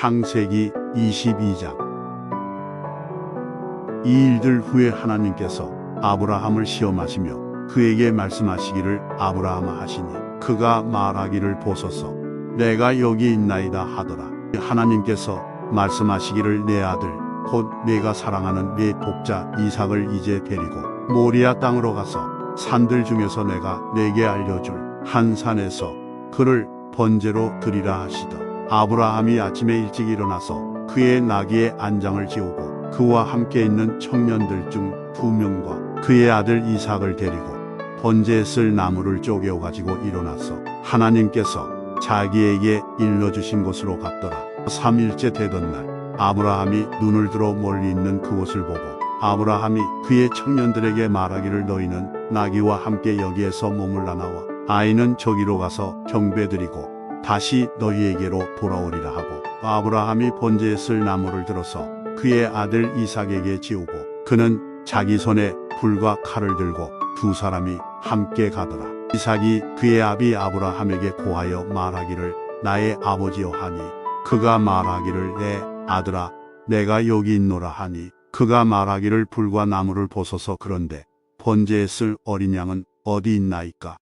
창세기 22장. 이 일들 후에 하나님께서 아브라함을 시험하시며 그에게 말씀하시기를 아브라함아 하시니 그가 말하기를 보소서. 내가 여기 있나이다 하더라. 하나님께서 말씀하시기를 내 아들 곧 내가 사랑하는 내 독자 이삭을 이제 데리고 모리아 땅으로 가서 산들 중에서 내가 내게 알려줄 한 산에서 그를 번제로 드리라 하시더 아브라함이 아침에 일찍 일어나서 그의 나귀의 안장을 지우고 그와 함께 있는 청년들 중 두 명과 그의 아들 이삭을 데리고 번제에 쓸 나무를 쪼개어 가지고 일어나서 하나님께서 자기에게 일러주신 곳으로 갔더라. 3일째 되던 날 아브라함이 눈을 들어 멀리 있는 그곳을 보고 아브라함이 그의 청년들에게 말하기를 너희는 나귀와 함께 여기에서 머물라 나와 아이는 저기로 가서 경배드리고 다시 너희에게로 돌아오리라 하고 아브라함이 번제에 쓸 나무를 들어서 그의 아들 이삭에게 지우고 그는 자기 손에 불과 칼을 들고 두 사람이 함께 가더라. 이삭이 그의 아비 아브라함에게 고하여 말하기를 나의 아버지여 하니 그가 말하기를 내 아들아 내가 여기 있노라 하니 그가 말하기를 불과 나무를 보소서 그런데 번제에 쓸 어린 양은 어디 있나이까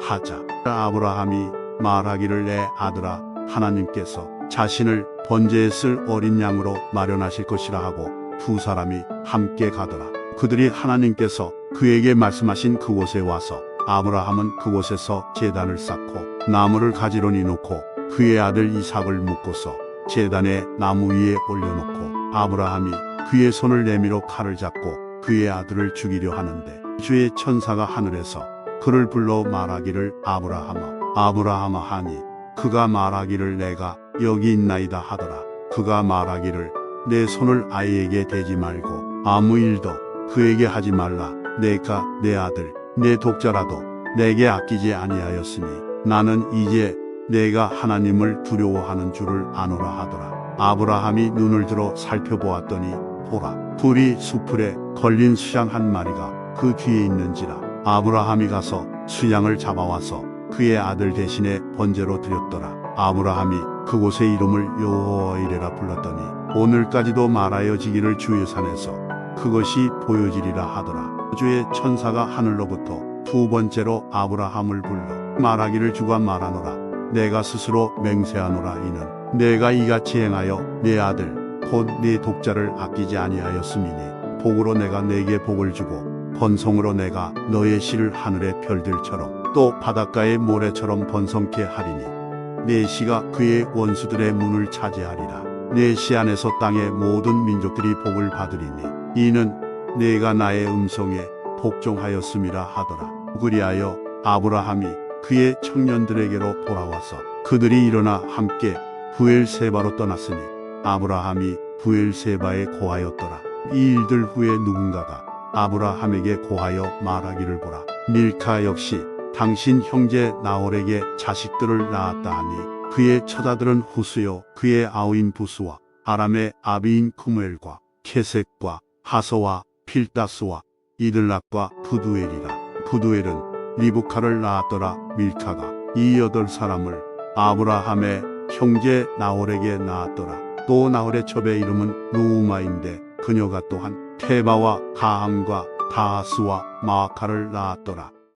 하자 아브라함이 말하기를 내 아들아 하나님께서 자신을 번제에 쓸 어린 양으로 마련하실 것이라 하고 두 사람이 함께 가더라. 그들이 하나님께서 그에게 말씀하신 그곳에 와서 아브라함은 그곳에서 제단을 쌓고 나무를 가지런히 놓고 그의 아들 이삭을 묶고서 제단에 나무 위에 올려놓고 아브라함이 그의 손을 내밀어 칼을 잡고 그의 아들을 죽이려 하는데 주의 천사가 하늘에서 그를 불러 말하기를 아브라함아 아브라함아 하니 그가 말하기를 내가 여기 있나이다 하더라. 그가 말하기를 내 손을 아이에게 대지 말고 아무 일도 그에게 하지 말라. 내가 내 아들 내 독자라도 내게 아끼지 아니하였으니 나는 이제 내가 하나님을 두려워하는 줄을 아노라 하더라. 아브라함이 눈을 들어 살펴보았더니 보라 불이 수풀에 걸린 수양 한 마리가 그 뒤에 있는지라. 아브라함이 가서 수양을 잡아와서 그의 아들 대신에 번제로 드렸더라 아브라함이 그곳의 이름을 여호와이레라 불렀더니 오늘까지도 말하여지기를 주의 산에서 그것이 보여지리라 하더라. 주의 천사가 하늘로부터 두 번째로 아브라함을 불러 말하기를 주가 말하노라. 내가 스스로 맹세하노라 이는 내가 이같이 행하여 내 아들 곧 네 독자를 아끼지 아니하였음이니 복으로 내가 내게 복을 주고 번성으로 내가 너의 씨를 하늘의 별들처럼 또 바닷가의 모래처럼 번성케 하리니 내 씨가 그의 원수들의 문을 차지하리라. 내씨 안에서 땅의 모든 민족들이 복을 받으리니 이는 내가 나의 음성에 복종하였음이라 하더라. 그리하여 아브라함이 그의 청년들에게로 돌아와서 그들이 일어나 함께 부엘세바로 떠났으니 아브라함이 부엘세바에 고하였더라. 이 일들 후에 누군가가 아브라함에게 고하여 말하기를 보라. 밀카 역시 당신 형제 나홀에게 자식들을 낳았다 하니 그의 처자들은 후스요 그의 아우인 부스와 아람의 아비인 쿠무엘과 케색과 하소와 필다스와 이들락과 푸두엘이라. 푸두엘은 리브카를 낳았더라 밀카가. 이 여덟 사람을 아브라함의 형제 나홀에게 낳았더라. 또 나홀의 첩의 이름은 누우마인데 그녀가 또한 테바와 가함과 다하스와 마아카를 낳았더라